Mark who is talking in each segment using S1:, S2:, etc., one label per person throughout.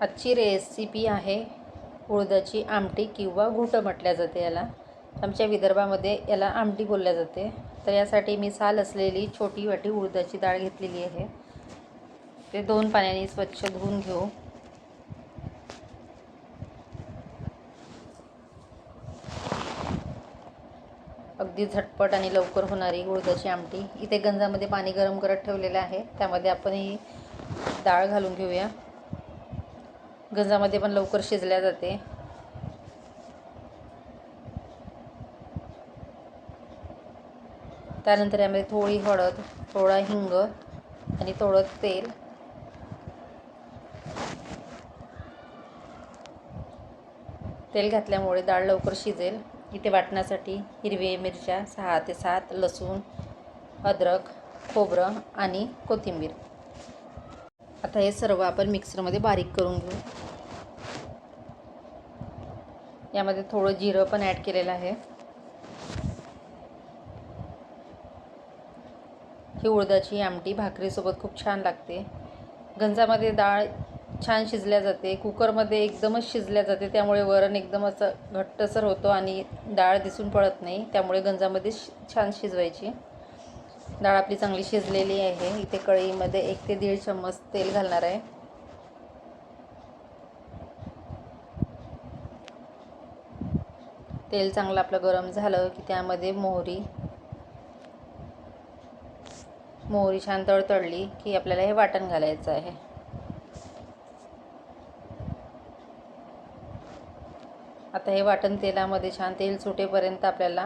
S1: आजची रेसिपी आहे उडदाची आमटी किंवा घुटं म्हटल्या जाते याला. आमच्या विदर्भामध्ये याला आमटी बोलल्या जाते. तर यासाठी मी साल असलेली छोटी वाटी उडदाची डाळ घेतलेली आहे. ते दोन पाण्याने स्वच्छ धुवून घेऊ. अगदी झटपट आणि लवकर होणारी उडदाची आमटी. इथे गंजामध्ये पाणी गरम करत ठेवलेलं आहे. त्यामध्ये आपण ही डाळ घालून घेऊया. गंजामध्ये पण लवकर शिजल्या जाते. त्यानंतर यामध्ये थोडी हळद थोडा हिंग आणि थोडं तेल. तेल घातल्यामुळे डाळ लवकर शिजेल. इथे वाटण्यासाठी हिरवी मिरच्या सहा ते सात लसूण अद्रक खोबरं आणि कोथिंबीर. आता हे सर्व आपण मिक्सरमध्ये बारीक करून घेऊ. यामध्ये थोडं जिरं पण ॲड केलेलं आहे. ही उडदाची आमटी भाकरीसोबत खूप छान लागते. गंजामध्ये डाळ छान शिजल्या जाते. कुकरमध्ये एकदमच शिजल्या जाते. त्यामुळे वरण एकदम असं घट्टसर होतो आणि डाळ दिसून पडत नाही. त्यामुळे गंजामध्ये छान शिजवायची. डाळ आपली चांगली शिजलेली आहे. इथे कढईमध्ये एक ते दीड चम्मच तेल घालणार आहे. तेल चांगलं आपलं गरम झालं की त्यामध्ये मोहरी. मोहरी छान तळतळली की आपल्याला हे वाटण घालायचं आहे. आता हे वाटण तेलामध्ये छान तेल सुटेपर्यंत आपल्याला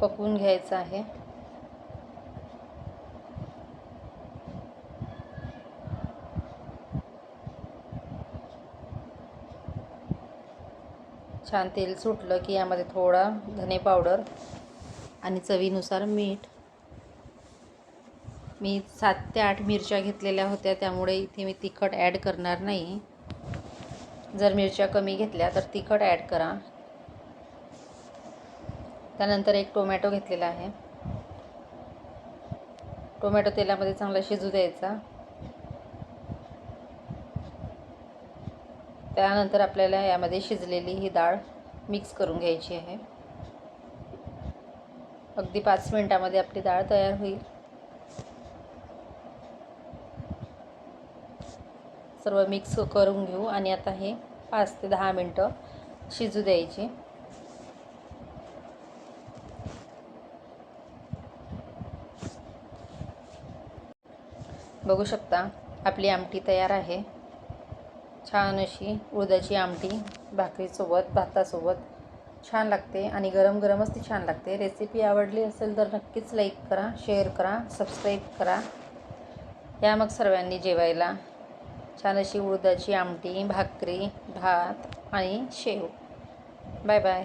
S1: पकवून घ्यायचं आहे. छान तेल सुटलं की यामध्ये थोडा धने पावडर आणि चवीनुसार मीठ. मी सात ते आठ मिरच्या घेतलेल्या होत्या त्यामुळे इथे मी तिखट ॲड करणार नाही. जर मिरच्या कमी घेतल्या तर तिखट ॲड करा. त्यानंतर एक टोमॅटो घेतलेला आहे. टोमॅटो तेलामध्ये चांगला शिजू द्यायचा. त्यानंतर आपल्याला यामध्ये शिजलेली ही डाळ मिक्स करून घ्यायची आहे. अगदी पाच मिनटामध्ये आपली डाळ तयार होईल. सर्व मिक्स करून घेऊ आणि आता हे पाच ते दहा मिनटं शिजू द्यायची. बघू शकता आपली आमटी तयार आहे. छान अशी उडदाची आमटी भाकरीसोबत भातासोबत छान लागते आणि गरम गरमच ती छान लागते. रेसिपी आवडली असेल तर नक्कीच लाईक करा शेअर करा सबस्क्राईब करा. या मग सर्वांनी जेवायला. छान अशी उडदाची आमटी भाकरी भात आणि शेव. Bye bye